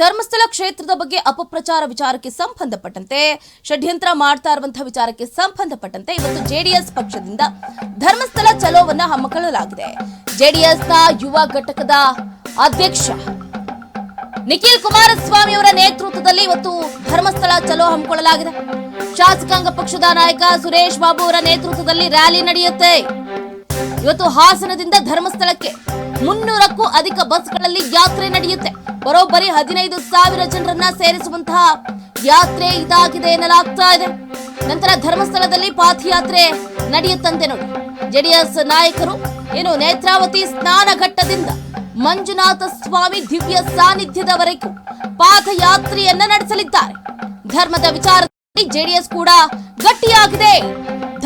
ಧರ್ಮಸ್ಥಳ ಕ್ಷೇತ್ರದ ಬಗ್ಗೆ ಅಪಪ್ರಚಾರ ವಿಚಾರಕ್ಕೆ ಸಂಬಂಧಪಟ್ಟಂತೆ, ಷಡ್ಯಂತ್ರ ಮಾಡ್ತಾ ಇರುವಂತಹ ವಿಚಾರಕ್ಕೆ ಸಂಬಂಧಪಟ್ಟಂತೆ ಇವತ್ತು ಜೆಡಿಎಸ್ ಪಕ್ಷದಿಂದ ಧರ್ಮಸ್ಥಳ ಚಲೋವನ್ನ ಹಮ್ಮಿಕೊಳ್ಳಲಾಗಿದೆ. ಜೆಡಿಎಸ್ನ ಯುವ ಘಟಕದ ಅಧ್ಯಕ್ಷ ನಿಖಿಲ್ ಕುಮಾರಸ್ವಾಮಿ ಅವರ ನೇತೃತ್ವದಲ್ಲಿ ಇವತ್ತು ಧರ್ಮಸ್ಥಳ ಚಲೋ ಹಮ್ಮಿಕೊಳ್ಳಲಾಗಿದೆ. ಶಾಸಕಾಂಗ ಪಕ್ಷದ ನಾಯಕ ಸುರೇಶ್ ಬಾಬು ಅವರ ನೇತೃತ್ವದಲ್ಲಿ ರ್ಯಾಲಿ ನಡೆಯುತ್ತೆ. ಇವತ್ತು ಹಾಸನದಿಂದ ಧರ್ಮಸ್ಥಳಕ್ಕೆ ಮುನ್ನೂರಕ್ಕೂ ಅಧಿಕ ಬಸ್ಗಳಲ್ಲಿ ಯಾತ್ರೆ ನಡೆಯುತ್ತೆ. ಬರೋಬ್ಬರಿ ಹದಿನೈದು ಸಾವಿರ ಜನರನ್ನ ಸೇರಿಸುವಂತಹ ಯಾತ್ರೆ ಇದಾಗಿದೆ ಎನ್ನಲಾಗ್ತಾ ಇದೆ. ನಂತರ ಧರ್ಮಸ್ಥಳದಲ್ಲಿ ಪಾದಯಾತ್ರೆ ನಡೆಯುತ್ತಂತೆ ನೋಡಿ. ಜೆಡಿಎಸ್ ನಾಯಕರು ಏನು ನೇತ್ರಾವತಿ ಸ್ನಾನ ಘಟ್ಟದಿಂದ ಮಂಜುನಾಥ ಸ್ವಾಮಿ ದಿವ್ಯ ಸಾನ್ನಿಧ್ಯದವರೆಗೂ ಪಾದಯಾತ್ರೆಯನ್ನ ನಡೆಸಲಿದ್ದಾರೆ. ಧರ್ಮದ ವಿಚಾರದಲ್ಲಿ ಜೆಡಿಎಸ್ ಕೂಡ ಗಟ್ಟಿಯಾಗಿದೆ.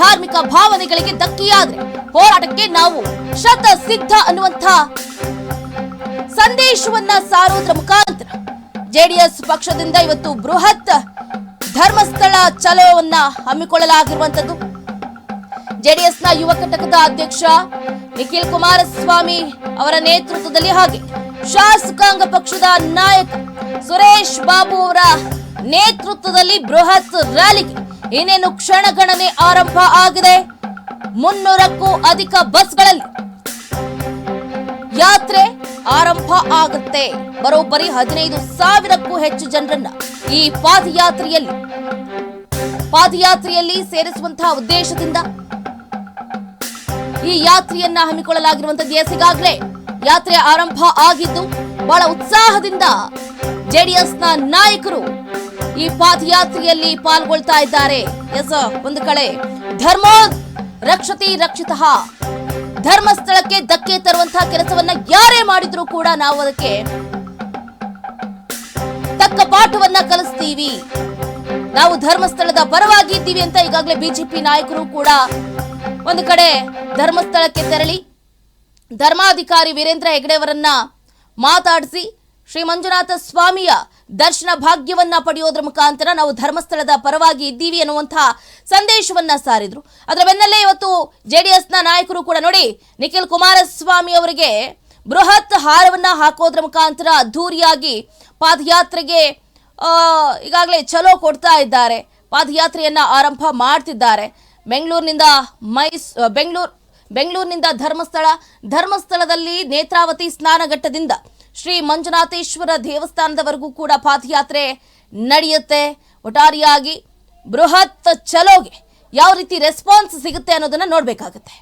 ಧಾರ್ಮಿಕ ಭಾವನೆಗಳಿಗೆ ಧಕ್ಕೆಯಾದ್ರೆ ಹೋರಾಟಕ್ಕೆ ನಾವು ಶತ ಸಿದ್ಧ ಅನ್ನುವಂಥ ಸಂದೇಶವನ್ನ ಸಾರುವುದರ ಮುಖಾಂತರ ಜೆಡಿಎಸ್ ಪಕ್ಷದಿಂದ ಇವತ್ತು ಬೃಹತ್ ಧರ್ಮಸ್ಥಳ ಚಲೋವನ್ನ ಹಮ್ಮಿಕೊಳ್ಳಲಾಗಿರುವಂತದ್ದು ಜೆಡಿಎಸ್ನ ಯುವ ಘಟಕದ ಅಧ್ಯಕ್ಷ ನಿಖಿಲ್ ಕುಮಾರಸ್ವಾಮಿ ಅವರ ನೇತೃತ್ವದಲ್ಲಿ ಹಾಗೆ ಶಾಸಕಾಂಗ ಪಕ್ಷದ ನಾಯಕ ಸುರೇಶ್ ಬಾಬು ಅವರ ನೇತೃತ್ವದಲ್ಲಿ ಬೃಹತ್ ರ್ಯಾಲಿಗೆ ಇನ್ನೇನು ಕ್ಷಣಗಣನೆ ಆರಂಭ ಆಗಿದೆ. ಮುನ್ನೂರಕ್ಕೂ ಅಧಿಕ ಬಸ್ಗಳಲ್ಲಿ ಯಾತ್ರೆ ಆರಂಭ ಆಗುತ್ತೆ. ಬರೋಬ್ಬರಿ ಹದಿನೈದು ಸಾವಿರಕ್ಕೂ ಹೆಚ್ಚು ಜನರನ್ನ ಈ ಪಾದಯಾತ್ರೆಯಲ್ಲಿ ಪಾದಯಾತ್ರೆಯಲ್ಲಿ ಸೇರಿಸುವಂತಹ ಉದ್ದೇಶದಿಂದ ಈ ಯಾತ್ರೆಯನ್ನ ಹಮ್ಮಿಕೊಳ್ಳಲಾಗಿರುವಂತಹ ದೇಸಿಗಾಗಲೇ ಯಾತ್ರೆ ಆರಂಭ ಆಗಿದ್ದು ಬಹಳ ಉತ್ಸಾಹದಿಂದ ಜೆಡಿಎಸ್ನ ನಾಯಕರು ಈ ಪಾದಯಾತ್ರೆಯಲ್ಲಿ ಪಾಲ್ಗೊಳ್ತಾ ಇದ್ದಾರೆ. ಎಸ್, ಒಂದು ಕಡೆ ಧರ್ಮೋ ರಕ್ಷತಿ ರಕ್ಷಿತ ಧರ್ಮಸ್ಥಳಕ್ಕೆ ಧಕ್ಕೆ ತರುವಂತಹ ಕೆಲಸವನ್ನ ಮಾಡಿದ್ರೂ ಕೂಡ ನಾವು ಅದಕ್ಕೆ ತಕ್ಕ ಪಾಠವನ್ನ ಕಲಿಸ್ತೀವಿ. ನಾವು ಧರ್ಮಸ್ಥಳದ ಪರವಾಗಿ ಇದ್ದೀವಿ ಅಂತ ಈಗಾಗಲೇ ಬಿಜೆಪಿ ನಾಯಕರು ಕೂಡ ಒಂದು ಕಡೆ ಧರ್ಮಸ್ಥಳಕ್ಕೆ ತೆರಳಿ, ಧರ್ಮಾಧಿಕಾರಿ ವೀರೇಂದ್ರ ಹೆಗ್ಡೆಯವರನ್ನ ಮಾತಾಡಿಸಿ, ಶ್ರೀ ಮಂಜುನಾಥ ಸ್ವಾಮಿಯ ದರ್ಶನ ಭಾಗ್ಯವನ್ನ ಪಡೆಯೋದ್ರ ಮುಖಾಂತರ ನಾವು ಧರ್ಮಸ್ಥಳದ ಪರವಾಗಿ ಇದ್ದೀವಿ ಅನ್ನುವಂತಹ ಸಂದೇಶವನ್ನ ಸಾರಿದ್ರು. ಅದರ ಬೆನ್ನಲ್ಲೇ ಇವತ್ತು ಜೆಡಿಎಸ್ನ ನಾಯಕರು ಕೂಡ ನೋಡಿ, ನಿಖಿಲ್ ಕುಮಾರಸ್ವಾಮಿ ಅವರಿಗೆ ಬೃಹತ್ ಹಾರವನ್ನ ಹಾಕೋದ್ರ ಮುಖಾಂತರ ಅದ್ಧೂರಿಯಾಗಿ ಪಾದಯಾತ್ರೆಗೆ ಈಗಾಗಲೇ ಚಲೋ ಕೊಡ್ತಾ ಇದ್ದಾರೆ. ಪಾದಯಾತ್ರೆಯನ್ನ ಆರಂಭ ಮಾಡ್ತಿದ್ದಾರೆ. ಬೆಂಗಳೂರಿನಿಂದ ಮೈಸ್ ಬೆಂಗಳೂರು, ಬೆಂಗಳೂರಿನಿಂದ ಧರ್ಮಸ್ಥಳ, ಧರ್ಮಸ್ಥಳದಲ್ಲಿ ನೇತ್ರಾವತಿ ಸ್ನಾನಘಟ್ಟದಿಂದ ಶ್ರೀ ಮಂಜುನಾಥೇಶ್ವರ ದೇವಸ್ಥಾನದವರೆಗೂ ಕೂಡ ಪಾದಯಾತ್ರೆ ನಡೆಯುತ್ತೆ. ಒಟಾರಿಯಾಗಿ ಬೃಹತ್ ಚಲೋಗೆ ಯಾವ ರೀತಿ ರೆಸ್ಪಾನ್ಸ್ ಸಿಗುತ್ತೆ ಅನ್ನೋದನ್ನ ನೋಡ್ಬೇಕಾಗತ್ತೆ.